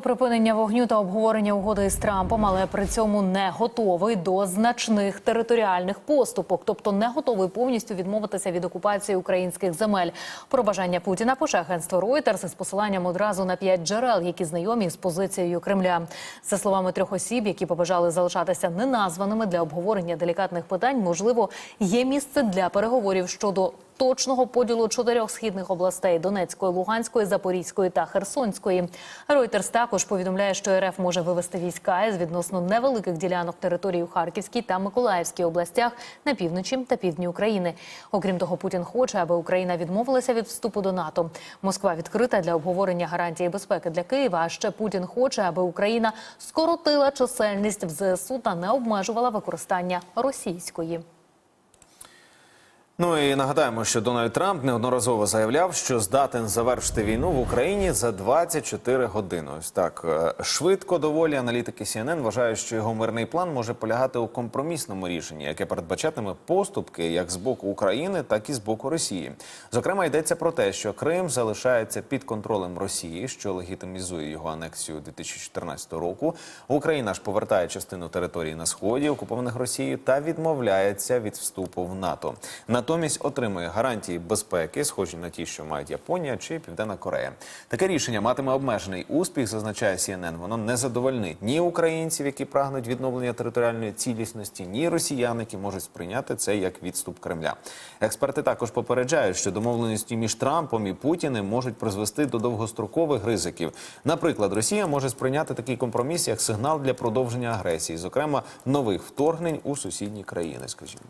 Припинення вогню та обговорення угоди з Трампом, але при цьому не готовий до значних територіальних поступок, тобто не готовий повністю відмовитися від окупації українських земель. Про бажання Путіна пише агентство Reuters із посиланням одразу на п'ять джерел, які знайомі з позицією Кремля. За словами трьох осіб, які побажали залишатися неназваними для обговорення делікатних питань, можливо, є місце для переговорів щодо точного поділу чотирьох східних областей Донецької, Луганської, Запорізької та Херсонської. Reuters також повідомляє, що РФ може вивести війська із відносно невеликих ділянок території у Харківській та Миколаївській областях на півночі та півдні України. Окрім того, Путін хоче, аби Україна відмовилася від вступу до НАТО. Москва відкрита для обговорення гарантії безпеки для Києва. А ще Путін хоче, аби Україна скоротила чисельність в ЗСУ та не обмежувала використання російської. Ну і нагадаємо, що Дональд Трамп неодноразово заявляв, що здатен завершити війну в Україні за 24 години. Ось так е, швидко доволі аналітики CNN вважають, що його мирний план може полягати у компромісному рішенні, яке передбачатиме поступки як з боку України, так і з боку Росії. Зокрема, йдеться про те, що Крим залишається під контролем Росії, що легітимізує його анексію 2014 року. Україна ж повертає частину території на сході, окупованих Росією, та відмовляється від вступу в НАТО. Натомість отримує гарантії безпеки, схожі на ті, що мають Японія чи Південна Корея. Таке рішення матиме обмежений успіх, зазначає CNN. Воно не задовольнить ні українців, які прагнуть відновлення територіальної цілісності, ні росіян, які можуть сприйняти це як відступ Кремля. Експерти також попереджають, що домовленості між Трампом і Путіним можуть призвести до довгострокових ризиків. Наприклад, Росія може сприйняти такий компроміс як сигнал для продовження агресії, зокрема нових вторгнень у сусідні країни, скажімо.